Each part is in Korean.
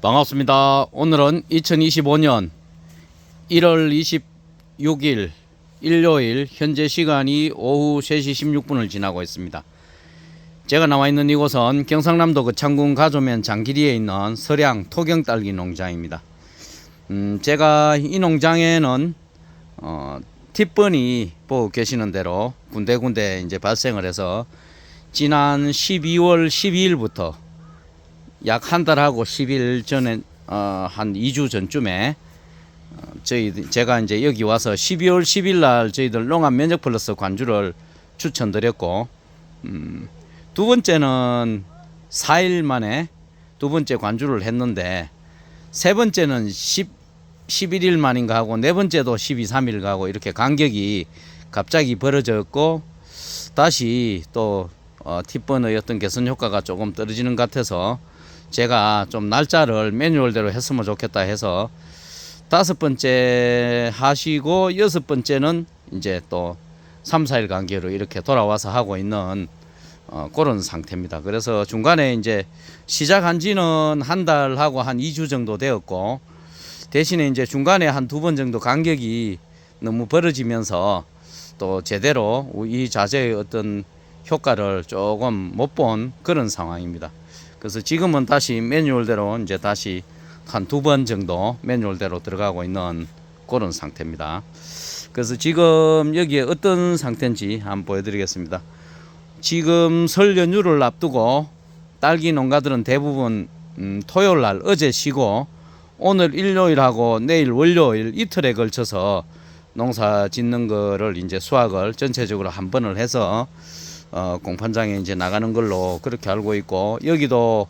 반갑습니다. 오늘은 2025년 1월 26일 일요일 현재 시간이 오후 3시 16분을 지나고 있습니다. 제가 나와 있는 이곳은 경상남도 거창군 가조면 장기리에 있는 서량 토경 딸기 농장입니다. 음, 제가 이 농장에는 어, 팁번이 보고 계시는 대로 군데군데 이제 발생을 해서 지난 12월 12일부터 약 한 달하고 10일 전에 어, 한 2주 전쯤에 어, 저희 제가 이제 여기 와서 12월 10일 날 저희들 농업 면역 플러스 관주를 추천드렸고 음, 두 번째는 4일 만에 두 번째 관주를 했는데 세 번째는 10 11일 만인가 하고 네 번째도 12, 3일 가고 이렇게 간격이 갑자기 벌어졌고 다시 또 어, 팁번의 어떤 개선 효과가 조금 떨어지는 것 같아서 제가 좀 날짜를 매뉴얼대로 했으면 좋겠다 해서 다섯 번째 하시고 여섯 번째는 이제 또 3, 4일 간격으로 이렇게 돌아와서 하고 있는 어, 그런 상태입니다. 그래서 중간에 이제 시작한 지는 한 달하고 한 2주 정도 되었고 대신에 이제 중간에 한 두 번 정도 간격이 너무 벌어지면서 또 제대로 이 자재의 어떤 효과를 조금 못 본 그런 상황입니다. 그래서 지금은 다시 매뉴얼대로 이제 다시 한 두 번 정도 매뉴얼대로 들어가고 있는 그런 상태입니다. 그래서 지금 여기에 어떤 상태인지 한번 보여드리겠습니다. 지금 설 연휴를 앞두고 딸기 농가들은 대부분 음, 토요일 날 어제 쉬고 오늘 일요일하고 내일 월요일 이틀에 걸쳐서 농사 짓는 거를 이제 수확을 전체적으로 한 번을 해서 어, 공판장에 이제 나가는 걸로 그렇게 알고 있고 여기도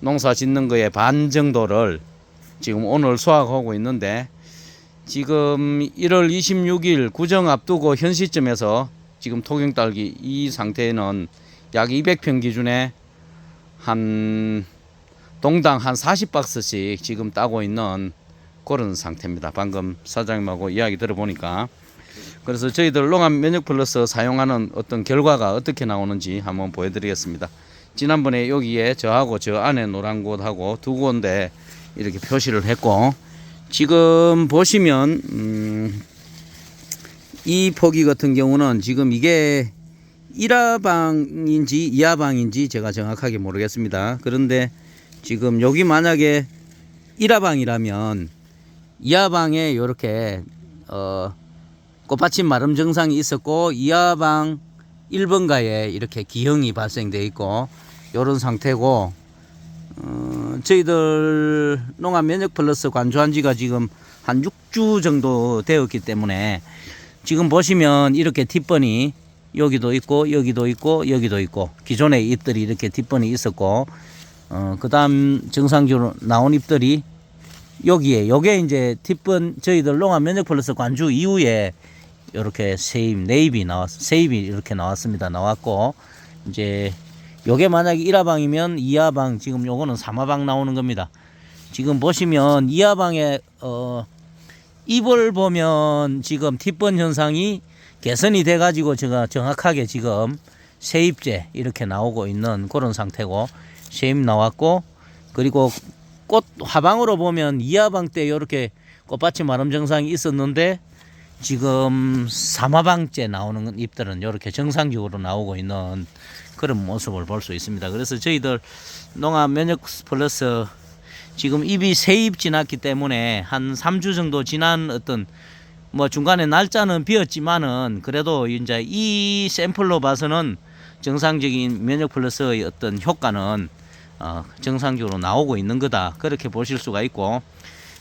농사 짓는 거의 반 정도를 지금 오늘 수확하고 있는데 지금 1월 26일 구정 앞두고 현 시점에서 지금 토경 딸기 이 상태에는 약 200평 기준에 한 동당 한 40박스씩 지금 따고 있는 그런 상태입니다. 방금 사장님하고 이야기 들어보니까 그래서 저희들 농업 면역 플러스 사용하는 어떤 결과가 어떻게 나오는지 한번 보여드리겠습니다. 지난번에 여기에 저하고 저 안에 노란 곳하고 두 군데 이렇게 표시를 했고 지금 보시면 음, 이 포기 같은 경우는 지금 이게 1화방인지 2화방인지 제가 정확하게 모르겠습니다. 그런데 지금 여기 만약에 1화방이라면 2화방에 이렇게 어 꽃받침 마름 증상이 있었고 2화방 1번가에 이렇게 기형이 발생돼 있고 이런 상태고 어, 저희들 농업 면역 플러스 관주한 지가 지금 한 6주 정도 되었기 때문에 지금 보시면 이렇게 뒷번이 여기도 있고 여기도 있고 여기도 있고 기존에 잎들이 이렇게 뒷번이 있었고 어, 그 다음 정상적으로 나온 잎들이 여기에 요게 이제 뒷번 저희들 농업 면역 플러스 관주 이후에 이렇게 세입 네입이 나왔 세입이 이렇게 나왔습니다. 나왔고 이제 요게 만약에 1화방이면 2화방 지금 요거는 3화방 나오는 겁니다. 지금 보시면 2화방에 어 잎을 보면 지금 뒷번 현상이 개선이 돼 가지고 제가 정확하게 지금 세입제 이렇게 나오고 있는 그런 상태고 세입 나왔고 그리고 꽃 화방으로 보면 2화방 때 이렇게 꽃받침 마름 증상이 있었는데 지금 3화방째 나오는 잎들은 이렇게 정상적으로 나오고 있는 그런 모습을 볼 수 있습니다. 그래서 저희들 농업 면역 플러스 지금 잎이 세입 지났기 때문에 한 3주 정도 지난 어떤 뭐 중간에 날짜는 비었지만은 그래도 이제 이 샘플로 봐서는 정상적인 면역 플러스의 어떤 효과는 어, 정상적으로 나오고 있는 거다 그렇게 보실 수가 있고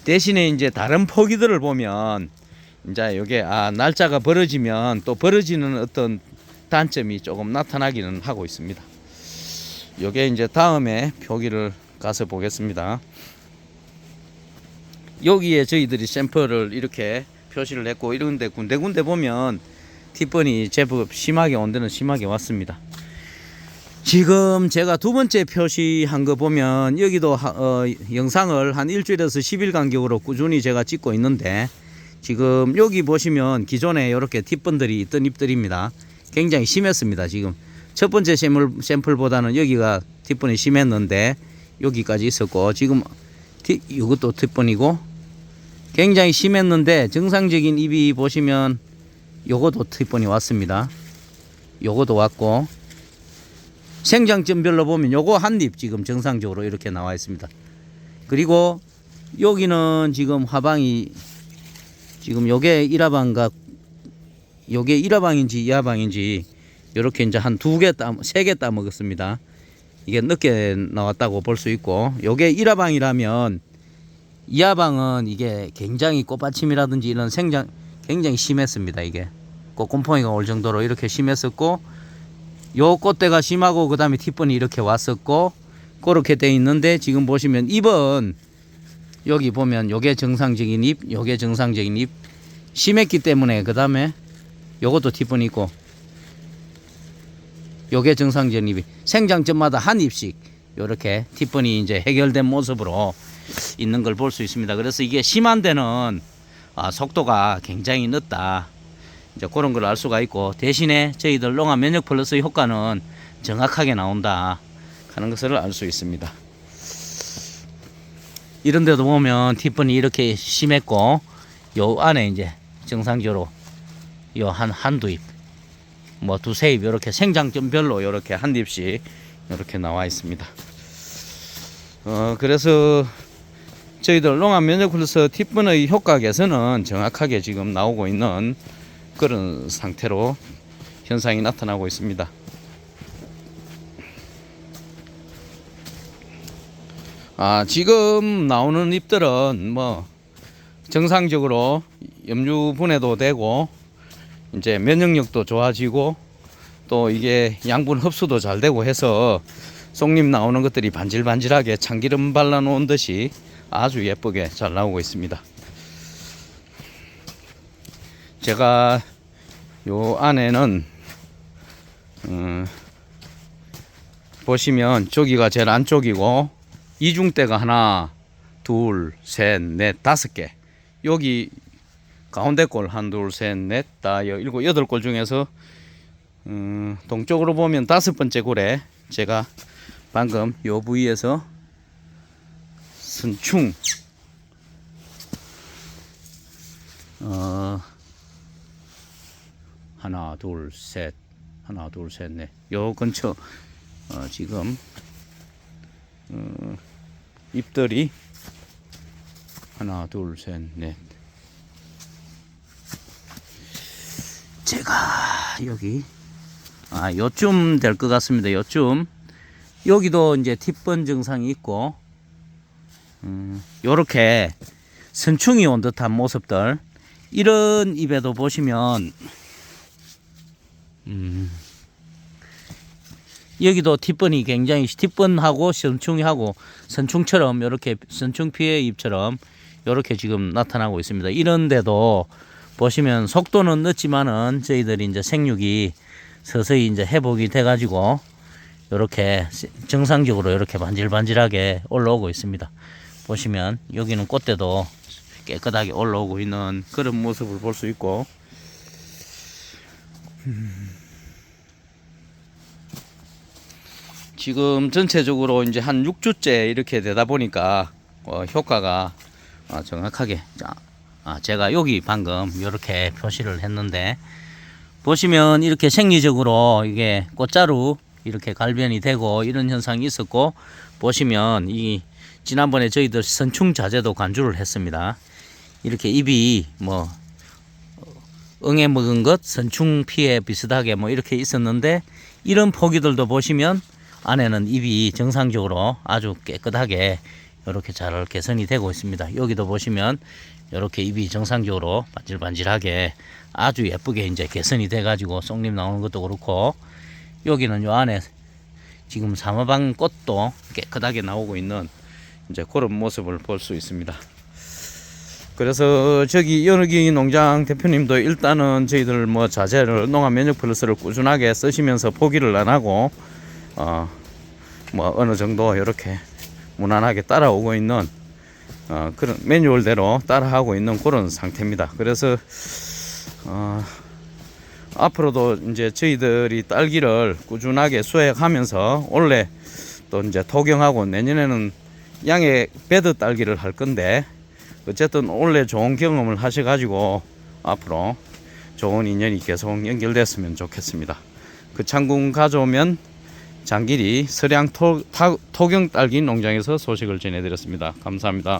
대신에 이제 다른 포기들을 보면 이제 이게 아 날짜가 벌어지면 또 벌어지는 어떤 단점이 조금 나타나기는 하고 있습니다. 요게 이제 다음에 표기를 가서 보겠습니다. 여기에 저희들이 샘플을 이렇게 표시를 했고 이런데 군데군데 보면 팁번이 제법 심하게 온 데는 심하게 왔습니다. 지금 제가 두 번째 표시한 거 보면 여기도 하- 어, 영상을 한 일주일에서 10일 간격으로 꾸준히 제가 찍고 있는데 지금 여기 보시면 기존에 이렇게 팁번들이 있던 잎들입니다. 굉장히 심했습니다. 지금 첫 번째 샘플, 샘플보다는 여기가 뒷번이 심했는데 여기까지 있었고 지금 티, 이것도 티번이고 굉장히 심했는데 정상적인 잎이 보시면 요것도 티번이 왔습니다. 요것도 왔고 생장점별로 보면 요거 한 잎 지금 정상적으로 이렇게 나와 있습니다. 그리고 여기는 지금 화방이 지금 요게 일화방과 요게 일화방인지 이화방인지 요렇게 이제 한 두 개 따, 세 개 따 먹었습니다. 이게 늦게 나왔다고 볼 수 있고 요게 일화방이라면 이하방은 이게 굉장히 꽃받침이라든지 이런 생장 굉장히 심했습니다 이게 꽃곰팡이가 올 정도로 이렇게 심했었고 요 꽃대가 심하고 그 다음에 티번이 이렇게 왔었고 그렇게 돼 있는데 지금 보시면 잎은 여기 보면 요게 정상적인 잎 요게 정상적인 잎 심했기 때문에 그 다음에 요것도 티번이 있고 요게 정상적인 잎이 생장점마다 한 잎씩 요렇게 티번이 이제 해결된 모습으로 있는 걸 볼 수 있습니다. 그래서 이게 심한 데는 아, 속도가 굉장히 늦다. 이제 그런 걸 알 수가 있고 대신에 저희들 농화 면역 플러스 효과는 정확하게 나온다 하는 것을 알 수 있습니다. 이런 데도 보면 티번이 이렇게 심했고 요 안에 이제 정상적으로 요 한 한두 잎, 뭐 두세 잎 이렇게 생장점별로 이렇게 한 잎씩 이렇게 나와 있습니다. 어 그래서 저희들 농업 면역 플러스 티번의 효과 개선은 정확하게 지금 나오고 있는 그런 상태로 현상이 나타나고 있습니다. 아, 지금 나오는 잎들은 뭐 정상적으로 염류 분해도 되고 이제 면역력도 좋아지고 또 이게 양분 흡수도 잘 되고 해서 속잎 나오는 것들이 반질반질하게 참기름 발라 놓은 듯이 아주 예쁘게 잘 나오고 있습니다. 제가 요 안에는 음, 보시면 저기가 제일 안쪽이고 이중대가 하나, 둘, 셋, 넷, 다섯 개. 여기 가운데 골 한, 둘, 셋, 넷, 다 여- 일곱, 여덟 골 중에서 음, 동쪽으로 보면 다섯 번째 골에 제가 방금 요 부위에서 선충 어 하나 둘 셋 하나 둘 셋 넷 요 근처 어 지금 어 잎들이. 하나 둘 셋 넷. 제가 여기 아 요쯤 될 것 같습니다 요쯤. 여기도 이제 팁번 증상이 있고 음, 요렇게 선충이 온 듯한 모습들. 이런 잎에도 보시면 음, 여기도 팁번이 굉장히 팁번하고 선충이하고 선충처럼 이렇게 선충 피해 잎처럼 이렇게 지금 나타나고 있습니다. 이런데도 보시면 속도는 늦지만은 저희들이 이제 생육이 서서히 이제 회복이 돼가지고 이렇게 정상적으로 이렇게 반질반질하게 올라오고 있습니다. 보시면 여기는 꽃대도 깨끗하게 올라오고 있는 그런 모습을 볼 수 있고 음. 지금 전체적으로 이제 한 6주째 이렇게 되다 보니까 어, 효과가 어, 정확하게 자, 아, 제가 여기 방금 이렇게 표시를 했는데 보시면 이렇게 생리적으로 이게 꽃자루 이렇게 갈변이 되고 이런 현상이 있었고 보시면 이 지난번에 저희들 선충 자재도 간주를 했습니다. 이렇게 잎이 뭐 응애 먹은 것 선충 피해 비슷하게 뭐 이렇게 있었는데 이런 포기들도 보시면 안에는 잎이 정상적으로 아주 깨끗하게 이렇게 잘 개선이 되고 있습니다. 여기도 보시면 이렇게 잎이 정상적으로 반질반질하게 아주 예쁘게 이제 개선이 돼 가지고 쏙잎 나오는 것도 그렇고 여기는 요 안에 지금 사마방 꽃도 깨끗하게 나오고 있는 이제 그런 모습을 볼 수 있습니다. 그래서 저기 연어기 농장 대표님도 일단은 저희들 뭐 자재를 농업 면역 플러스를 꾸준하게 쓰시면서 포기를 안 하고 어 뭐 어느 정도 이렇게 무난하게 따라오고 있는 어 그런 매뉴얼대로 따라하고 있는 그런 상태입니다. 그래서 어 앞으로도 이제 저희들이 딸기를 꾸준하게 수확하면서 올해 또 이제 토경하고 내년에는 양의 베드 딸기를 할 건데 어쨌든 원래 좋은 경험을 하셔가지고 앞으로 좋은 인연이 계속 연결됐으면 좋겠습니다. 그 창군 가져오면 장길이 서량 토, 타- 토경 딸기 농장에서 소식을 전해드렸습니다. 감사합니다.